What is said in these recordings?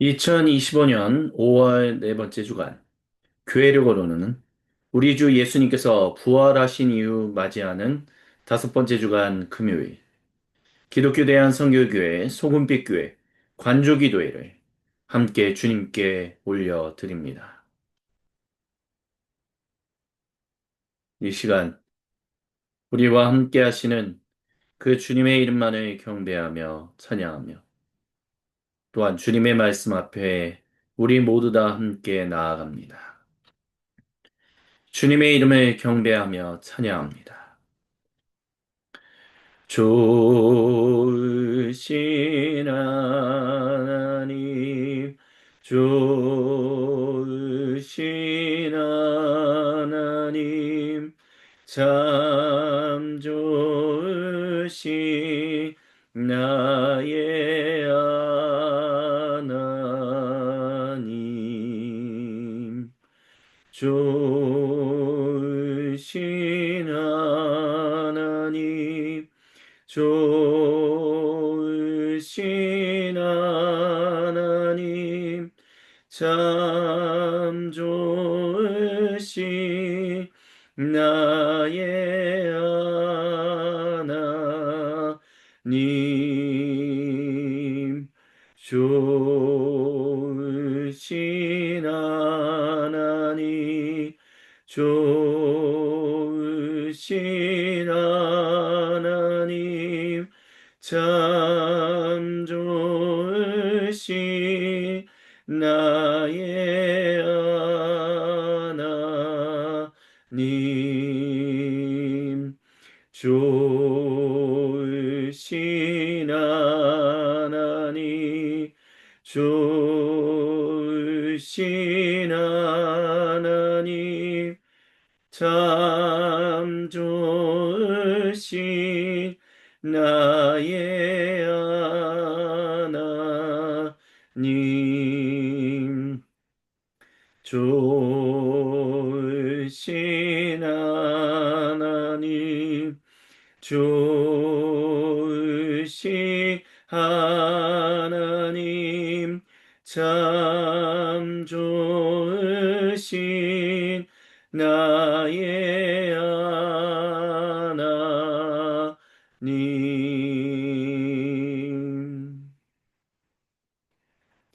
2025년 5월 네 번째 주간 교회를 거르는 우리 주 예수님께서 부활하신 이후 맞이하는 다섯 번째 주간 금요일 기독교 대한선교교회 소금빛 교회 관조 기도회를 함께 주님께 올려 드립니다. 이 시간 우리와 함께 하시는 그 주님의 이름만을 경배하며 찬양하며 또한 주님의 말씀 앞에 우리 모두 다 함께 나아갑니다. 주님의 이름을 경배하며 찬양합니다. 좋으신 하나님, 좋으신 하나님, 참 좋 좋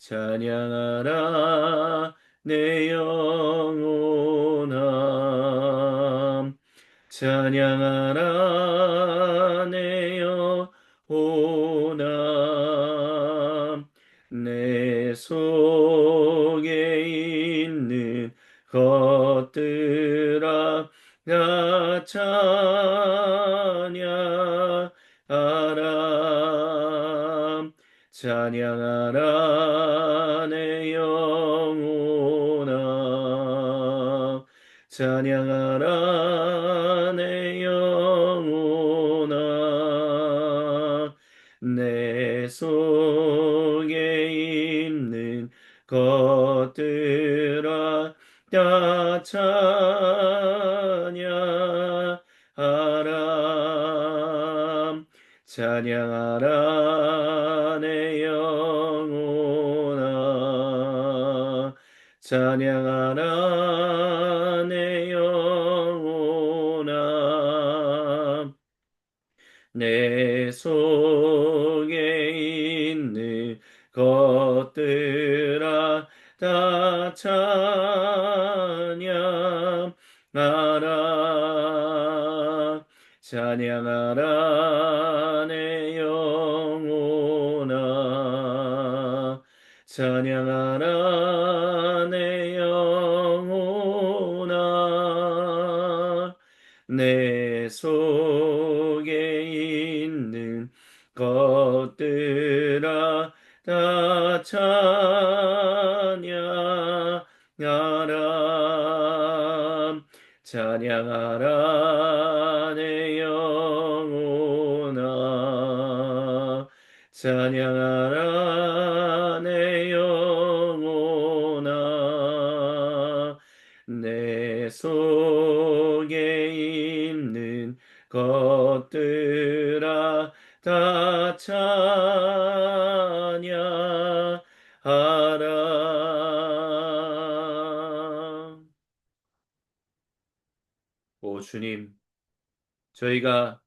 찬양하라 내 영혼아. 찬양하라 것들아 다 찬양하라 찬양하라 내 영혼아. 찬양하라 내 속에 있는 것들아 다찬 저희가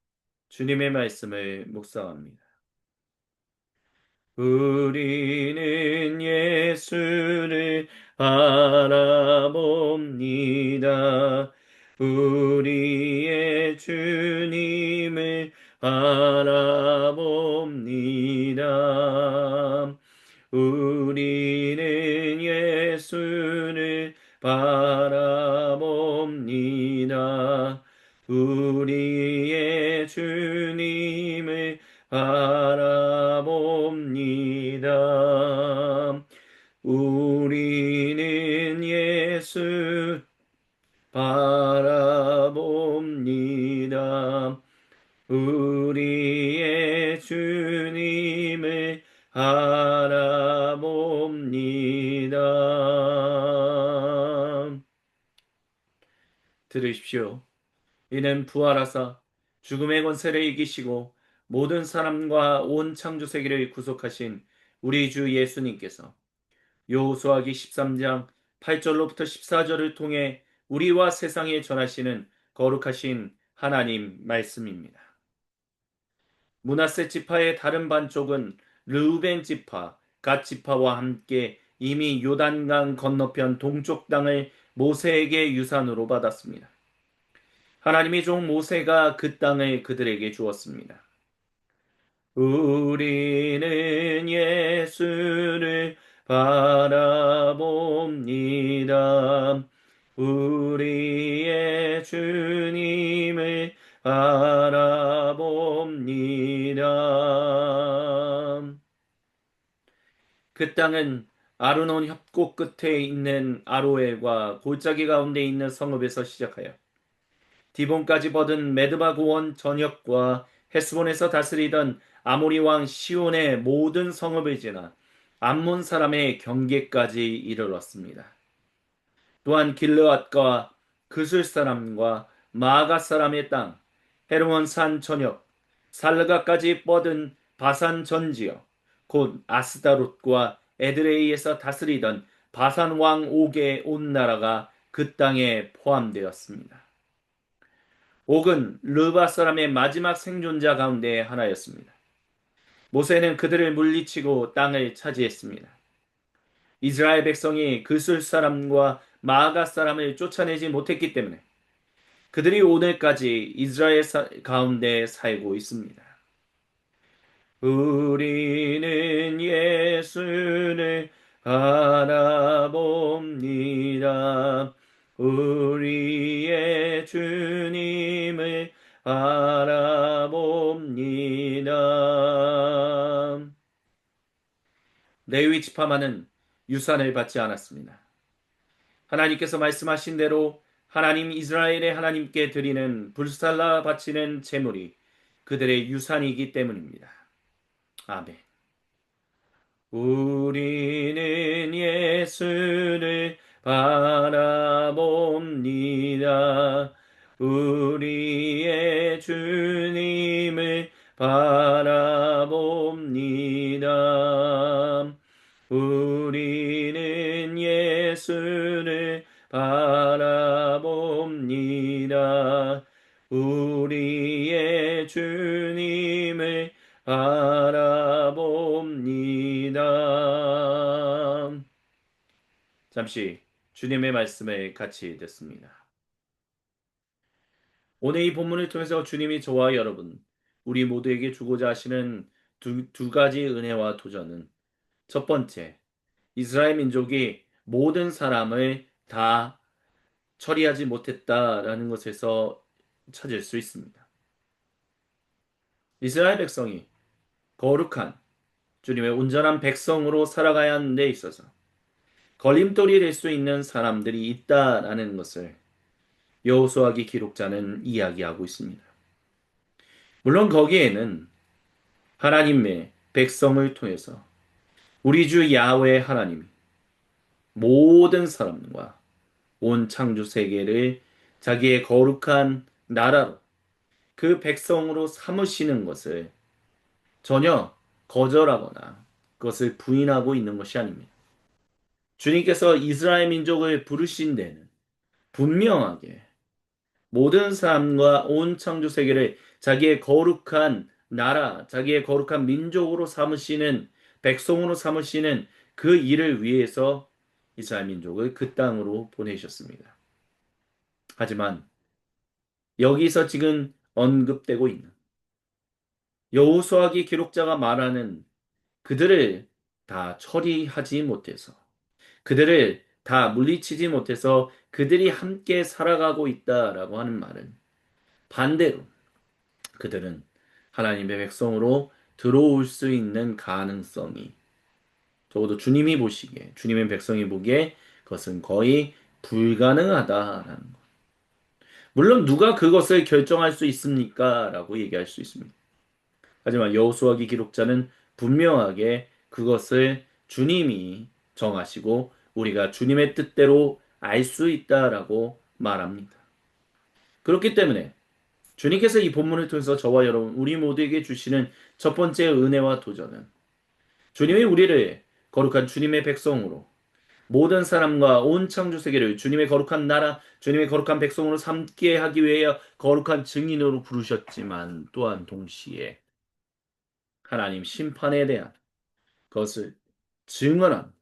주님의 말씀을 묵상합니다. 우리는 예수를 알아 들으십시오. 이는 부활하사 죽음의 권세를 이기시고 모든 사람과 온 창조 세계를 구속하신 우리 주 예수님께서 여호수아기 13장 8절로부터 14절을 통해 우리와 세상에 전하시는 거룩하신 하나님 말씀입니다. 문하세 지파의 다른 반쪽은 르우벤 지파, 갓 지파와 함께 이미 요단강 건너편 동쪽 땅을 모세에게 유산으로 받았습니다. 하나님의 종 모세가 그 땅을 그들에게 주었습니다. 우리는 예수를 바라봅니다. 우리의 주님을 바라봅니다. 그 땅은 아르논 협곡 끝에 있는 아로엘과 골짜기 가운데 있는 성읍에서 시작하여 디본까지 뻗은 메드바 고원 전역과 헤스본에서 다스리던 아모리 왕 시온의 모든 성읍을 지나 암몬 사람의 경계까지 이르렀습니다. 또한 길르앗과 그술 사람과 마가 사람의 땅, 헤르몬 산 전역, 살르가까지 뻗은 바산 전 지역, 곧 아스다롯과 에드레이에서 다스리던 바산 왕 옥의 온 나라가 그 땅에 포함되었습니다. 옥은 르바 사람의 마지막 생존자 가운데 하나였습니다. 모세는 그들을 물리치고 땅을 차지했습니다. 이스라엘 백성이 그술 사람과 마가 사람을 쫓아내지 못했기 때문에 그들이 오늘까지 이스라엘 가운데 살고 있습니다. 우리는 예수를 알아봅니다. 우리의 주님을 알아봅니다. 레위 지파만은 유산을 받지 않았습니다. 하나님께서 말씀하신 대로 하나님 이스라엘의 하나님께 드리는 불살라 바치는 제물이 그들의 유산이기 때문입니다. 아멘. 우리는 예수를 바라봅니다. 우리의 주님을 바라봅니다. 우리는 예수를 바라봅니다. 우리의 주님을 바라봅니다. 잠시 주님의 말씀을 같이 듣습니다. 오늘 이 본문을 통해서 주님이 저와 여러분, 우리 모두에게 주고자 하시는 두, 두 가지 은혜와 도전은 첫 번째, 이스라엘 민족이 모든 사람을 다 처리하지 못했다라는 것에서 찾을 수 있습니다. 이스라엘 백성이 거룩한 주님의 온전한 백성으로 살아가야 하는 데 있어서 걸림돌이 될 수 있는 사람들이 있다라는 것을 여호수아기 기록자는 이야기하고 있습니다. 물론 거기에는 하나님의 백성을 통해서 우리 주 야훼 하나님이 모든 사람과 온 창조 세계를 자기의 거룩한 나라로 그 백성으로 삼으시는 것을 전혀 거절하거나 그것을 부인하고 있는 것이 아닙니다. 주님께서 이스라엘 민족을 부르신 데는 분명하게 모든 사람과 온 창조 세계를 자기의 거룩한 나라, 자기의 거룩한 민족으로 삼으시는 백성으로 삼으시는 그 일을 위해서 이스라엘 민족을 그 땅으로 보내셨습니다. 하지만 여기서 지금 언급되고 있는 여호수아기 기록자가 말하는 그들을 다 처리하지 못해서 그들을 다 물리치지 못해서 그들이 함께 살아가고 있다라고 하는 말은 반대로 그들은 하나님의 백성으로 들어올 수 있는 가능성이 적어도 주님이 보시기에 주님의 백성이 보기에 그것은 거의 불가능하다라는 것. 물론 누가 그것을 결정할 수 있습니까? 라고 얘기할 수 있습니다. 하지만 여호수아기 기록자는 분명하게 그것을 주님이 정하시고 우리가 주님의 뜻대로 알 수 있다라고 말합니다. 그렇기 때문에 주님께서 이 본문을 통해서 저와 여러분 우리 모두에게 주시는 첫 번째 은혜와 도전은 주님이 우리를 거룩한 주님의 백성으로 모든 사람과 온 창조 세계를 주님의 거룩한 나라, 주님의 거룩한 백성으로 삼게 하기 위해 거룩한 증인으로 부르셨지만 또한 동시에 하나님 심판에 대한 것을 증언한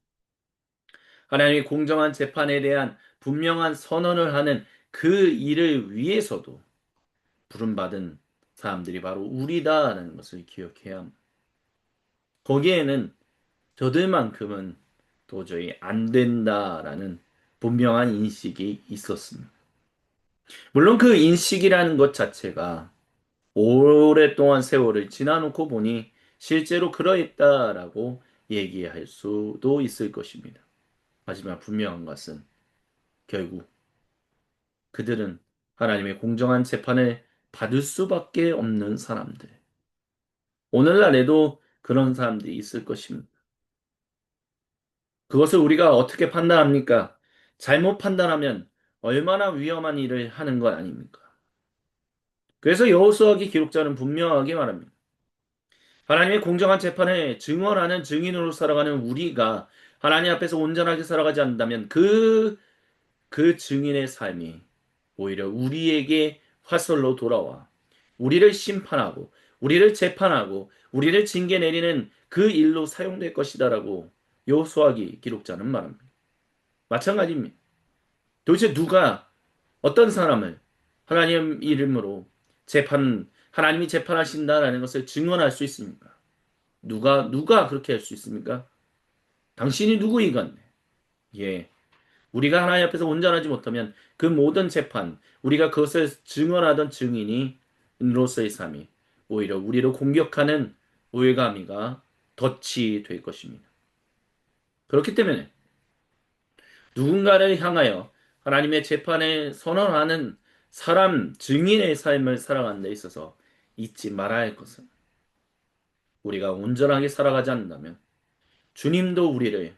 하나님의 공정한 재판에 대한 분명한 선언을 하는 그 일을 위해서도 부름받은 사람들이 바로 우리다라는 것을 기억해야. 거기에는 저들만큼은 도저히 안 된다라는 분명한 인식이 있었습니다. 물론 그 인식이라는 것 자체가 오랫동안 세월을 지나놓고 보니 실제로 그러했다라고 얘기할 수도 있을 것입니다. 하지만 분명한 것은 결국 그들은 하나님의 공정한 재판을 받을 수밖에 없는 사람들. 오늘날에도 그런 사람들이 있을 것입니다. 그것을 우리가 어떻게 판단합니까? 잘못 판단하면 얼마나 위험한 일을 하는 것 아닙니까? 그래서 여호수아기 기록자는 분명하게 말합니다. 하나님의 공정한 재판에 증언하는 증인으로 살아가는 우리가 하나님 앞에서 온전하게 살아가지 않는다면 그, 그 증인의 삶이 오히려 우리에게 화살로 돌아와 우리를 심판하고 우리를 재판하고 우리를 징계 내리는 그 일로 사용될 것이다라고 여호수아기 기록자는 말합니다. 마찬가지입니다. 도대체 누가 어떤 사람을 하나님 이름으로 재판 하나님이 재판하신다라는 것을 증언할 수 있습니까? 누가 누가 그렇게 할 수 있습니까? 당신이 누구이건 예. 우리가 하나님 앞에서 온전하지 못하면 그 모든 재판, 우리가 그것을 증언하던 증인이 로서의 삶이 오히려 우리를 공격하는 오해감이가 덫이 될 것입니다. 그렇기 때문에 누군가를 향하여 하나님의 재판에 선언하는 사람 증인의 삶을 살아가는 데 있어서 잊지 말아야 할 것은 우리가 온전하게 살아가지 않는다면 주님도 우리를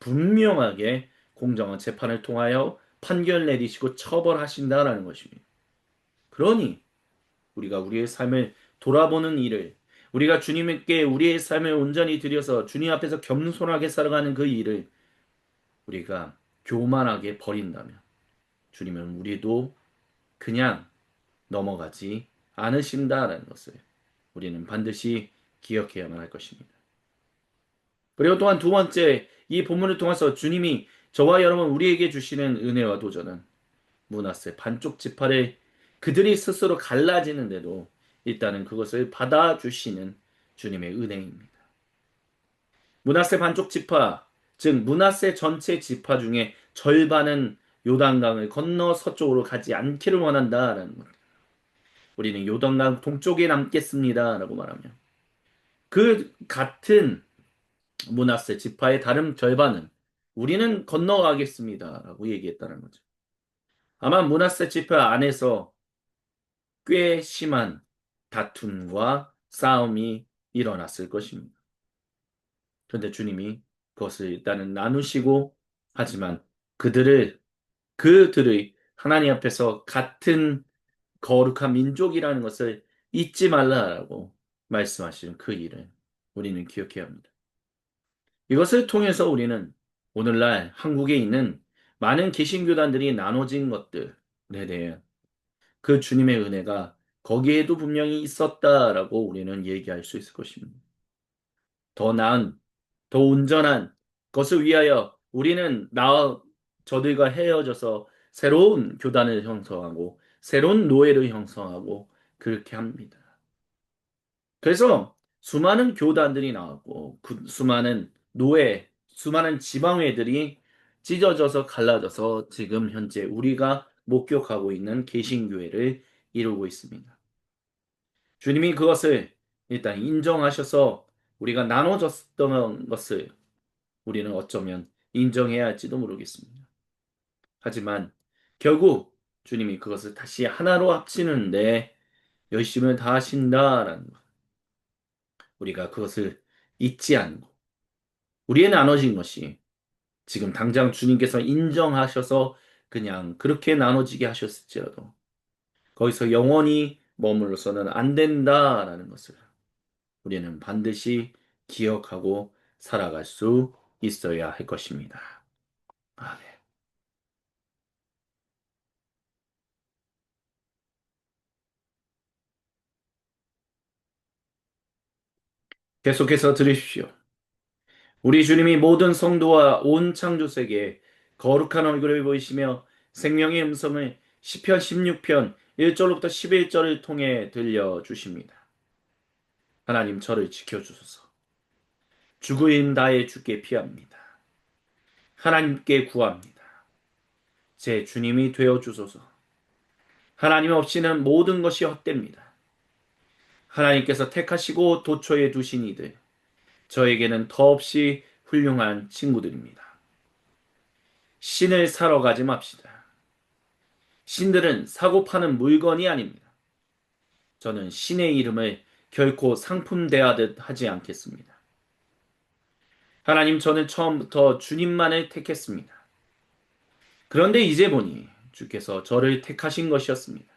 분명하게 공정한 재판을 통하여 판결 내리시고 처벌하신다라는 것입니다. 그러니 우리가 우리의 삶을 돌아보는 일을 우리가 주님께 우리의 삶을 온전히 들여서 주님 앞에서 겸손하게 살아가는 그 일을 우리가 교만하게 버린다면 주님은 우리도 그냥 넘어가지 않으신다라는 것을 우리는 반드시 기억해야만 할 것입니다. 그리고 또한 두 번째 이 본문을 통해서 주님이 저와 여러분 우리에게 주시는 은혜와 도전은 문하세 반쪽 지파를 그들이 스스로 갈라지는데도 일단은 그것을 받아주시는 주님의 은혜입니다. 문하세 반쪽 지파, 즉 문하세 전체 지파 중에 절반은 요단강을 건너 서쪽으로 가지 않기를 원한다라는 것. 우리는 요단강 동쪽에 남겠습니다라고 말하며 그 같은 문하세 지파의 다른 절반은 우리는 건너가겠습니다라고 얘기했다는 거죠. 아마 문하세 지파 안에서 꽤 심한 다툼과 싸움이 일어났을 것입니다. 그런데 주님이 그것을 일단은 나누시고 하지만 그들을 그들의 하나님 앞에서 같은 거룩한 민족이라는 것을 잊지 말라라고 말씀하시는 그 일을 우리는 기억해야 합니다. 이것을 통해서 우리는 오늘날 한국에 있는 많은 개신교단들이 나눠진 것들에 대해 그 주님의 은혜가 거기에도 분명히 있었다라고 우리는 얘기할 수 있을 것입니다. 더 나은, 더 온전한 것을 위하여 우리는 나와 저들과 헤어져서 새로운 교단을 형성하고 새로운 노예를 형성하고 그렇게 합니다. 그래서 수많은 교단들이 나왔고 그 수많은 노예, 수많은 지방회들이 찢어져서 갈라져서 지금 현재 우리가 목격하고 있는 개신교회를 이루고 있습니다. 주님이 그것을 일단 인정하셔서 우리가 나눠졌던 것을 우리는 어쩌면 인정해야 할지도 모르겠습니다. 하지만 결국 주님이 그것을 다시 하나로 합치는데 열심을 다하신다라는 것. 우리가 그것을 잊지 않고 우리의 나눠진 것이 지금 당장 주님께서 인정하셔서 그냥 그렇게 나눠지게 하셨을지라도 거기서 영원히 머물러서는 안 된다라는 것을 우리는 반드시 기억하고 살아갈 수 있어야 할 것입니다. 아멘. 계속해서 들으십시오. 우리 주님이 모든 성도와 온 창조 세계에 거룩한 얼굴을 보이시며 생명의 음성을 시편 16편 1절로부터 11절을 통해 들려 주십니다. 하나님 저를 지켜 주소서. 죽으인 나의 주께 피합니다. 하나님께 구합니다. 제 주님이 되어 주소서. 하나님 없이는 모든 것이 헛됩니다. 하나님께서 택하시고 도처에 두신 이들, 저에게는 더없이 훌륭한 친구들입니다. 신을 사러 가지 맙시다. 신들은 사고 파는 물건이 아닙니다. 저는 신의 이름을 결코 상품 대하듯 하지 않겠습니다. 하나님 저는 처음부터 주님만을 택했습니다. 그런데 이제 보니 주께서 저를 택하신 것이었습니다.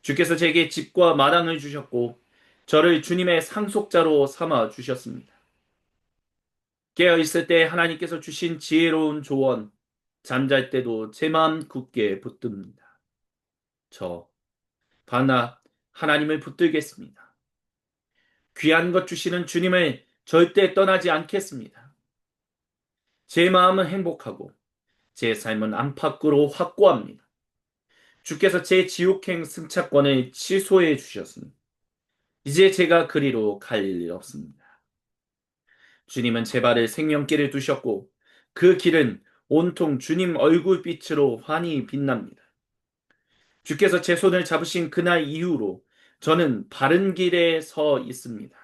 주께서 제게 집과 마당을 주셨고 저를 주님의 상속자로 삼아 주셨습니다. 깨어 있을 때 하나님께서 주신 지혜로운 조언, 잠잘 때도 제 마음 굳게 붙듭니다. 저, 바나 하나님을 붙들겠습니다. 귀한 것 주시는 주님을 절대 떠나지 않겠습니다. 제 마음은 행복하고 제 삶은 안팎으로 확고합니다. 주께서 제 지옥행 승차권을 취소해 주셨습니다. 이제 제가 그리로 갈 일 없습니다. 주님은 제 발을 생명길을 두셨고 그 길은 온통 주님 얼굴빛으로 환히 빛납니다. 주께서 제 손을 잡으신 그날 이후로 저는 바른 길에 서 있습니다.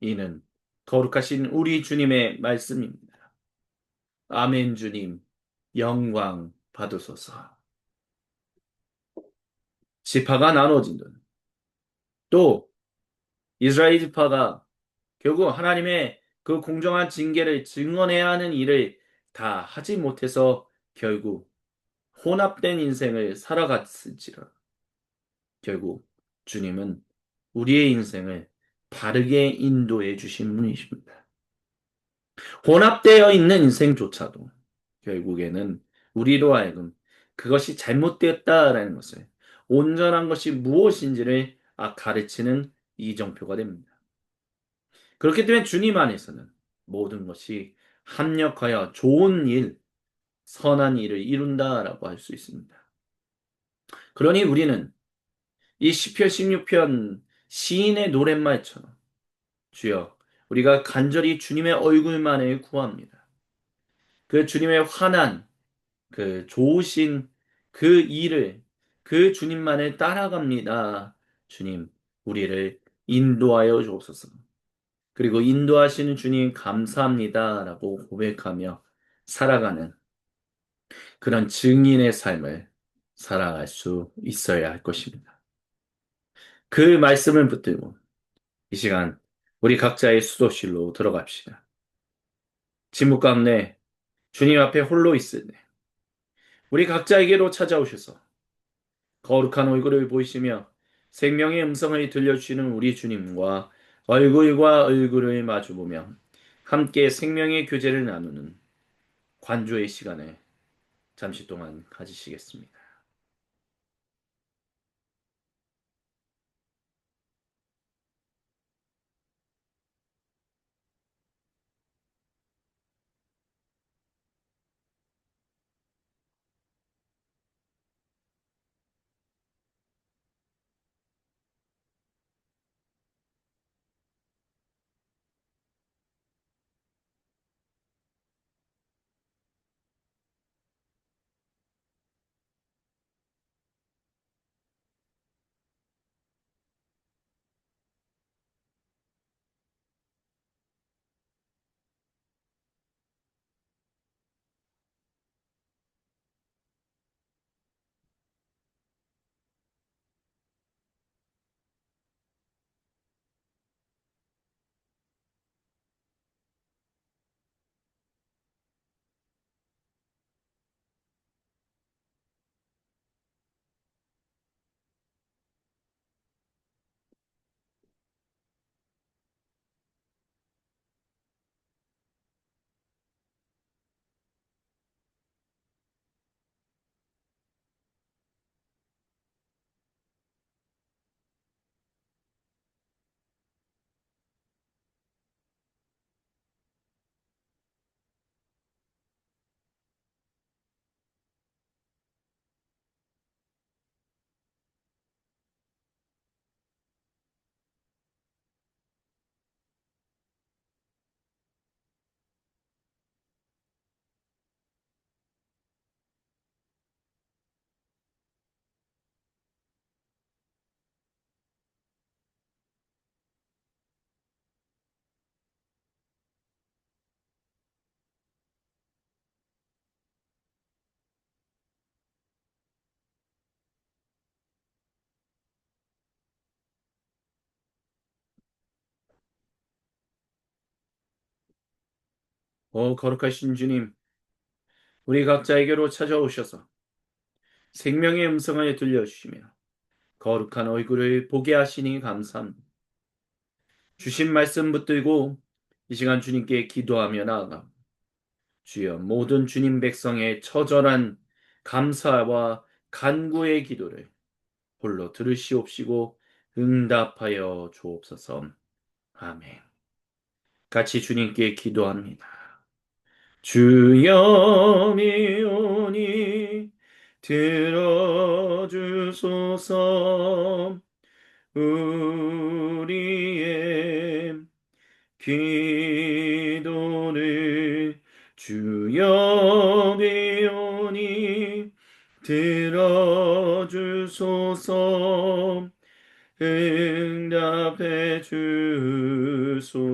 이는 거룩하신 우리 주님의 말씀입니다. 아멘 주님, 영광 받으소서. 지파가 나눠진 듯. 또 이스라엘 지파가 결국 하나님의 그 공정한 징계를 증언해야 하는 일을 다 하지 못해서 결국 혼합된 인생을 살아갔을지라. 결국 주님은 우리의 인생을 바르게 인도해 주신 분이십니다. 혼합되어 있는 인생조차도 결국에는 우리로 하여금 그것이 잘못되었다라는 것을 온전한 것이 무엇인지를 가르치는 이정표가 됩니다. 그렇기 때문에 주님 안에서는 모든 것이 합력하여 좋은 일, 선한 일을 이룬다라고 할 수 있습니다. 그러니 우리는 이 시편 16편 시인의 노랫말처럼 주여 우리가 간절히 주님의 얼굴만을 구합니다. 그 주님의 환한 그 좋으신 그 일을 그 주님만을 따라갑니다. 주님 우리를 인도하여 주옵소서. 그리고 인도하시는 주님 감사합니다 라고 고백하며 살아가는 그런 증인의 삶을 살아갈 수 있어야 할 것입니다. 그 말씀을 붙들고 이 시간 우리 각자의 수도실로 들어갑시다. 침묵 가운데 주님 앞에 홀로 있을 때 우리 각자에게로 찾아오셔서 거룩한 얼굴을 보이시며 생명의 음성을 들려주시는 우리 주님과 얼굴과 얼굴을 마주보며 함께 생명의 교제를 나누는 관조의 시간을 잠시 동안 가지시겠습니다. 오 거룩하신 주님, 우리 각자에게로 찾아오셔서 생명의 음성을 들려주시며 거룩한 얼굴을 보게 하시니 감사합니다. 주신 말씀 붙들고 이 시간 주님께 기도하며 나아가 주여 모든 주님 백성의 처절한 감사와 간구의 기도를 홀로 들으시옵시고 응답하여 주옵소서. 아멘. 같이 주님께 기도합니다. 주여 미오니 들어주소서. 우리의 기도를 주여 미오니 들어주소서. 응답해 주소서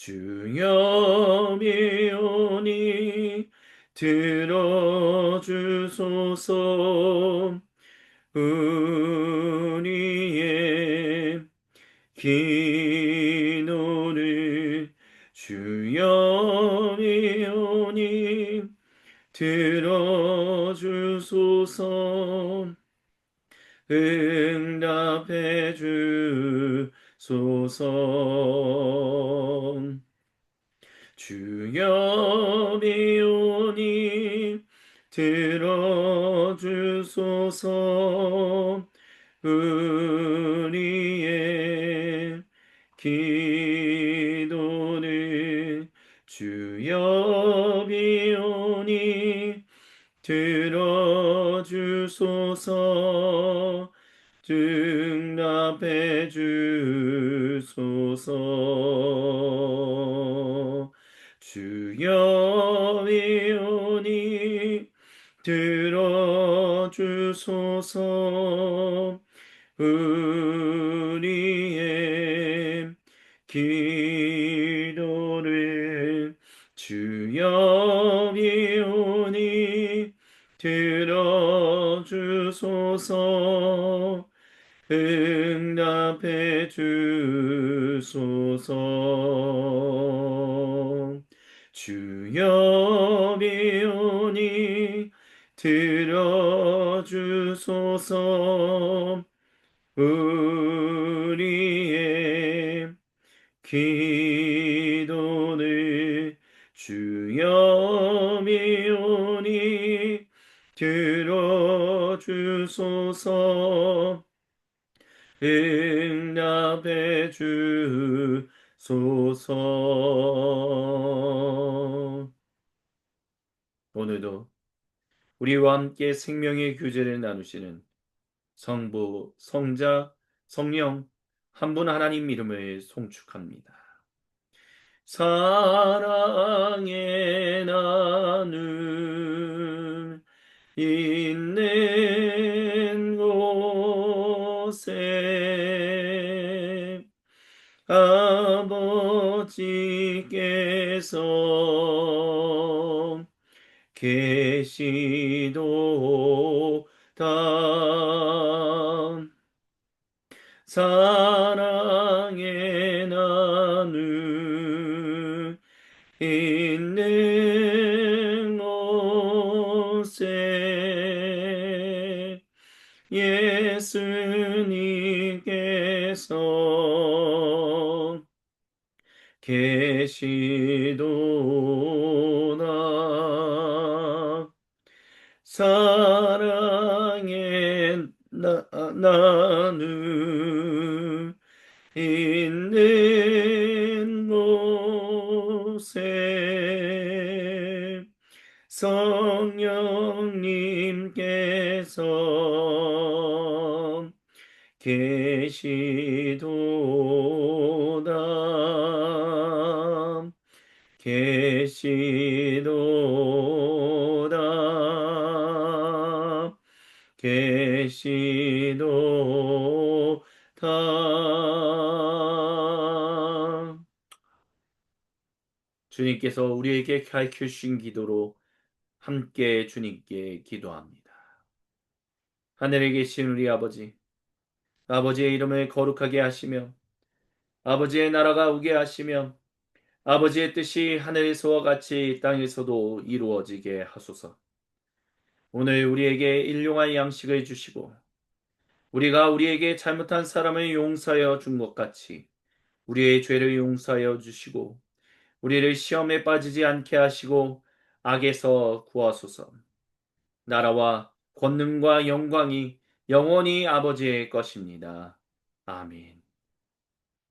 주여 미오니 들어주소서. 우리의 기도를 주여 미오니 들어주소서. 응답해 주소서 주여 미오니 들어주소서. 우리의 기도를 주여 미오니 들어주소서. 응답해 주소서 주여 미오니 들어주소서. 우리의 기도를 주여 미오니 들어주소서. 응답해 주소서 주여 미오니 들어주소서. 우리의 기도를 주여 미오니 들어주소서. 응답해 주소서 오늘도 우리와 함께 생명의 교제를 나누시는 성부, 성자, 성령 한 분 하나님 이름을 송축합니다. 사랑의 나눔 있는 곳에 아버지께서 계시도다 사랑의 나눔 있는 곳에 예수님께서 계시도다 사랑의 나, 나 주님께서 우리에게 가르쳐 주신 기도로 함께 주님께 기도합니다. 하늘에 계신 우리 아버지, 아버지의 이름을 거룩하게 하시며 아버지의 나라가 오게 하시며 아버지의 뜻이 하늘에서와 같이 땅에서도 이루어지게 하소서. 오늘 우리에게 일용할 양식을 주시고 우리가 우리에게 잘못한 사람을 용서하여 준 것 같이 우리의 죄를 용서하여 주시고 우리를 시험에 빠지지 않게 하시고 악에서 구하소서. 나라와 권능과 영광이 영원히 아버지의 것입니다. 아멘.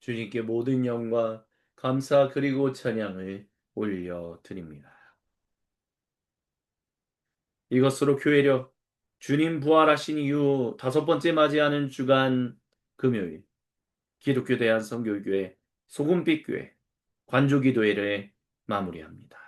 주님께 모든 영광, 감사 그리고 찬양을 올려 드립니다. 이것으로 교회력 주님 부활하신 이후 다섯 번째 맞이하는 주간 금요일 기독교 대한성교교회 소금빛교회 관조기도회를 마무리합니다.